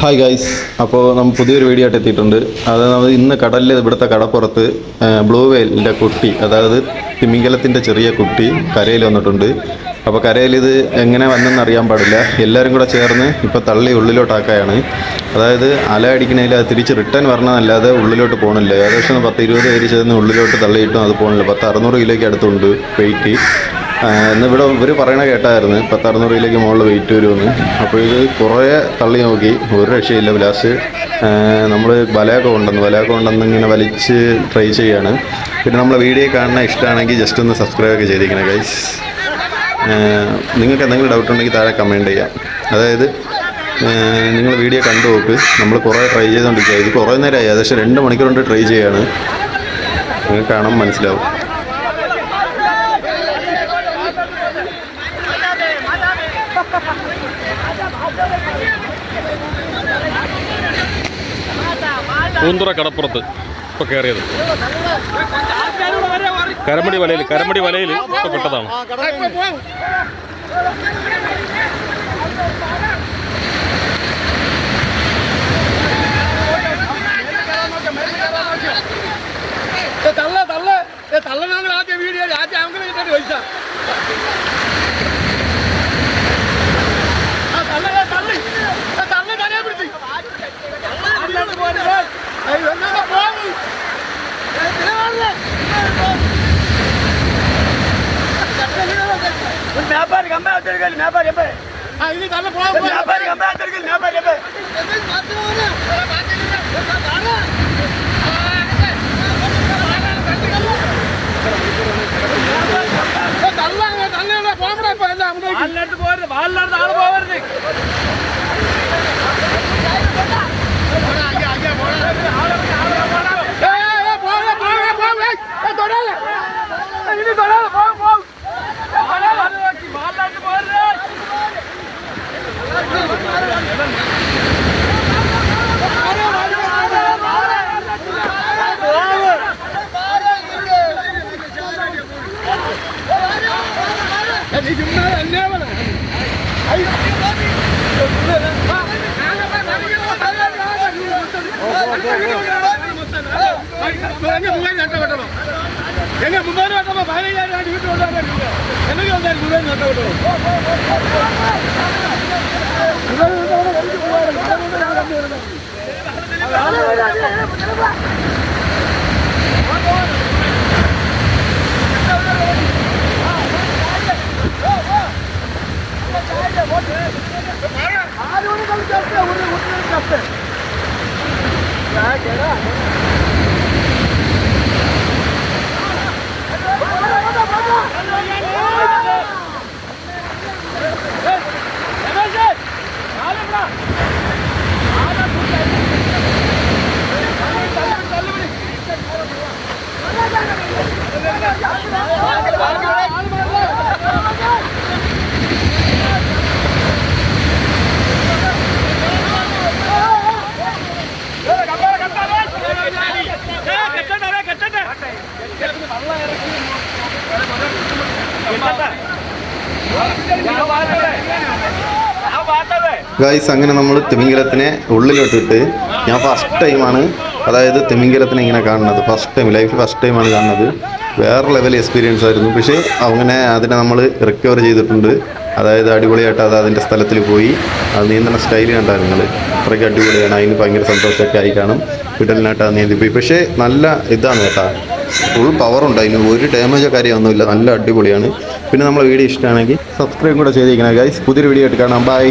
Hi guys അപ്പോൾ നമ്മൾ പുതിയൊരു വീഡിയോ ആയിട്ട് എത്തിയിട്ടുണ്ട്. അതായത് ഇന്ന് കടലിൽ ഇവിടുത്തെ കടപ്പുറത്ത് ബ്ലൂ വെയിലിന്റെ കുട്ടി അതായത് തിമിംഗലത്തിന്റെ ചെറിയ കുട്ടി കരയിൽ വന്നിട്ടുണ്ട്. അപ്പോൾ കരയിൽ ഇത് എങ്ങനെ വന്നെന്ന് അറിയാൻ പാടില്ല. എല്ലാവരും കൂടെ ചേർന്ന് ഇപ്പോൾ തള്ളി ഉള്ളിലോട്ടാക്കുകയാണ് അതായത് അല അടിക്കണേൽ അത് തിരിച്ച് റിട്ടേൺ വരണമെന്നല്ലാതെ ഉള്ളിലോട്ട് പോകണില്ല ഏകദേശം പത്ത് ഇരുപത് പേര് ചേർന്ന് ഉള്ളിലോട്ട് തള്ളിയിട്ടും അത് പോകണില്ല പത്ത് അറുന്നൂറ് കിലോയ്ക്ക് അടുത്തുണ്ട് വെയിറ്റ് ഇന്ന് ഇവിടെ ഇവർ പറയണ കേട്ടായിരുന്നു. പത്ത് അറുന്നൂറ് കിലോയ്ക്ക് മുകളിൽ വെയിറ്റ് വരുമെന്ന്. അപ്പോൾ ഇത് കുറേ തള്ളി നോക്കി. ഒരു രക്ഷയില്ല വിലാസ് നമ്മൾ വലയൊക്കെ കൊണ്ടുവന്നു. വലയൊക്കെ കൊണ്ടുവന്ന് ഇങ്ങനെ വലിച്ച് ട്രൈ ചെയ്യാണ്. പിന്നെ നമ്മളെ വീഡിയോ കാണാൻ ഇഷ്ടമാണെങ്കിൽ ജസ്റ്റ് ഒന്ന് സബ്സ്ക്രൈബ് ഒക്കെ ചെയ്തിരിക്കണം ഗൈസ് നിങ്ങൾക്ക് എന്തെങ്കിലും ഡൗട്ട് ഉണ്ടെങ്കിൽ താഴെ കമന്റ് ചെയ്യാം. അതായത് നിങ്ങൾ വീഡിയോ കണ്ടു നോക്ക്. നമ്മൾ കുറേ ട്രൈ ചെയ്തുകൊണ്ടിരിക്കുക ഇത് കുറേ നേരമായി. ഏകദേശം രണ്ട് മണിക്കൂർ കൊണ്ട് ട്രൈ ചെയ്യാണ്. നിങ്ങൾക്ക് കാണാൻ മനസ്സിലാവും. പൂന്തുറ കടപ്പുറത്ത് ഇപ്പൊ കയറിയത് കരമടി വലയിൽ കരമടി വലയിൽ ഇപ്പൊ പെട്ടതാണ്. వ్యాపారికి అమ్మాయి అవుతాడు కానీ వ్యాపారి అబ్బాయి వ్యాపారికి అమ్మాయి అవుతాడు కానీ వ్యాపారి అబ్బాయి يعني جمال النعمة أيوة எங்க முன்னாடி வட்டமா பதினைஞ்சாயிரம் ஆண்டு வீட்டு வந்தாங்க என்னைக்கு வந்தாரு முன்னாடி வட்ட விட்டோம் Thank you. ഗൈസ് അങ്ങനെ നമ്മൾ തിമിംഗലത്തിനെ ഉള്ളിലോട്ടിട്ട് ഞാൻ ഫസ്റ്റ് ടൈമാണ് അതായത് തിമിംഗലത്തിനെ ഇങ്ങനെ കാണുന്നത്. ഫസ്റ്റ് ടൈം ലൈഫിൽ ഫസ്റ്റ് ടൈമാണ് കാണുന്നത്. വേറെ ലെവൽ എക്സ്പീരിയൻസ് ആയിരുന്നു. പക്ഷേ അങ്ങനെ അതിനെ നമ്മൾ റിക്കവർ ചെയ്തിട്ടുണ്ട്. അതായത് അടിപൊളിയായിട്ട് അത് അതിന്റെ സ്ഥലത്തിൽ പോയി. അത് നീന്തണ സ്റ്റൈൽ കണ്ടായിരുന്നു നിങ്ങൾ അത്രയ്ക്ക് അടിപൊളിയാണ്. അതിന് ഭയങ്കര സന്തോഷമൊക്കെ ആയി കാണും. വിടലിനായിട്ട് അത് നീന്തിപ്പോയി പക്ഷേ നല്ല ഇതാണ് കേട്ടാ. ഫുൾ പവറുണ്ട് അതിന് ഒരു ഡാമേജോ കാര്യമൊന്നുമില്ല നല്ല അടിപൊളിയാണ്. പിന്നെ നമ്മളെ വീഡിയോ ഇഷ്ടമാണെങ്കിൽ സബ്സ്ക്രൈബ് കൂടെ ചെയ്തിരിക്കണം ഗൈസ് പുതിയൊരു വീഡിയോ ആയിട്ട് കാണാം. ബൈ